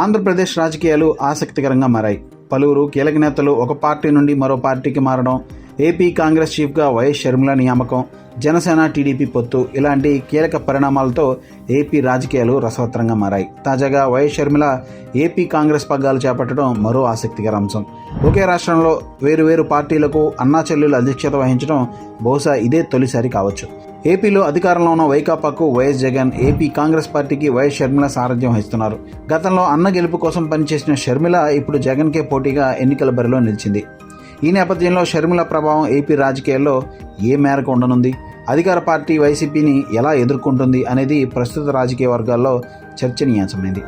ఆంధ్రప్రదేశ్ రాజకీయాలు ఆసక్తికరంగా మారాయి. పలువురు కీలక నేతలు ఒక పార్టీ నుండి మరో పార్టీకి మారడం ఏపీ కాంగ్రెస్ చీఫ్గా వైఎస్ షర్మిల నియామకం జనసేన టీడీపీ పొత్తు ఇలాంటి కీలక పరిణామాలతో ఏపీ రాజకీయాలు రసవత్తరంగా మారాయి. తాజాగా వైఎస్ షర్మిల ఏపీ కాంగ్రెస్ పగ్గాలు చేపట్టడం మరో ఆసక్తికర అంశం. ఒకే రాష్ట్రంలో వేరువేరు పార్టీలకు అన్నా చెల్లెలు అధ్యక్షత వహించడం బహుశా ఇదే తొలిసారి కావచ్చు. ఏపీలో అధికారంలో ఉన్న వైకాపాకు Y S Jagan AP Congress పార్టీకి వైఎస్ షర్మిల సారథ్యం వహిస్తున్నారు. గతంలో అన్న గెలుపు కోసం పనిచేసిన షర్మిల ఇప్పుడు జగన్కే పోటీగా ఎన్నికల బరిలో నిలిచింది. ఈ నేపథ్యంలో షర్మిల ప్రభావం ఏపీ రాజకీయాల్లో ఏ మేరకు ఉండనుంది? అధికార పార్టీ వైసీపీని ఎలా ఎదుర్కొంటుంది అనేది ప్రస్తుత రాజకీయ వర్గాల్లో చర్చనీయాంశమైంది.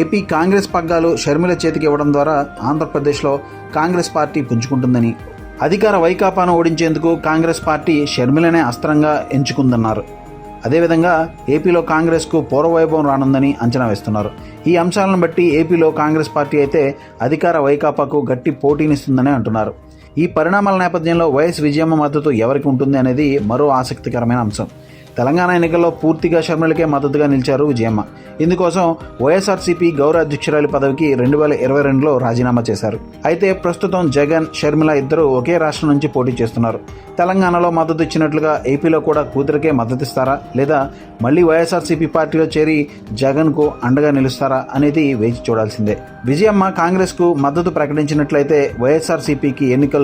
ఏపీ కాంగ్రెస్ పగ్గాలు షర్మిల చేతికి ఇవ్వడం ద్వారా ఆంధ్రప్రదేశ్లో కాంగ్రెస్ పార్టీ పుంజుకుంటుందని అధికార వైకాపాను ఓడించేందుకు కాంగ్రెస్ పార్టీ షర్మిలనే అస్త్రంగా ఎంచుకుందన్నారు. అదేవిధంగా ఏపీలో కాంగ్రెస్కు పూర్వవైభవం రానుందని అంచనా వేస్తున్నారు. ఈ అంశాలను బట్టి ఏపీలో కాంగ్రెస్ పార్టీ అయితే అధికార వైకాపాకు గట్టి పోటీనిస్తుందని అంటున్నారు. ఈ పరిణామాల నేపథ్యంలో వైఎస్ విజయమ్మ మద్దతు ఎవరికి ఉంటుంది అనేది మరో ఆసక్తికరమైన అంశం. తెలంగాణ ఎన్నికల్లో పూర్తిగా షర్మిలకే మద్దతుగా నిలిచారు విజయమ్మ. ఇందుకోసం వైఎస్ఆర్సీపీ గౌరవ అధ్యక్షురాలి పదవికి రెండు వేల ఇరవై రెండులో రాజీనామా చేశారు. అయితే ప్రస్తుతం జగన్ షర్మిల ఇద్దరు ఒకే రాష్ట్రం నుంచి పోటీ చేస్తున్నారు. తెలంగాణలో మద్దతు ఇచ్చినట్లుగా ఏపీలో కూడా కూతురికే మద్దతిస్తారా? లేదా మళ్ళీ వైఎస్ఆర్సీపీ పార్టీలో చేరి జగన్కు అండగా నిలుస్తారా అనేది వేచి చూడాల్సిందే. విజయమ్మ కాంగ్రెస్కు మద్దతు ప్రకటించినట్లయితే వైఎస్ఆర్సీపీకి ఎన్నికల్లో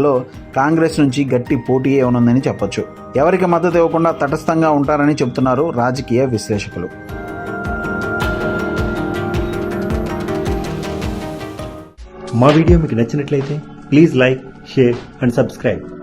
కాంగ్రెస్ నుంచి గట్టి పోటీ ఉన్నదని చెప్పొచ్చు. ఎవరికి మద్దతు ఇవ్వకుండా తటస్థంగా ఉంటారని చెబుతున్నారు రాజకీయ విశ్లేషకులు. మా వీడియో మీకు నచ్చినట్లయితే please like share and subscribe.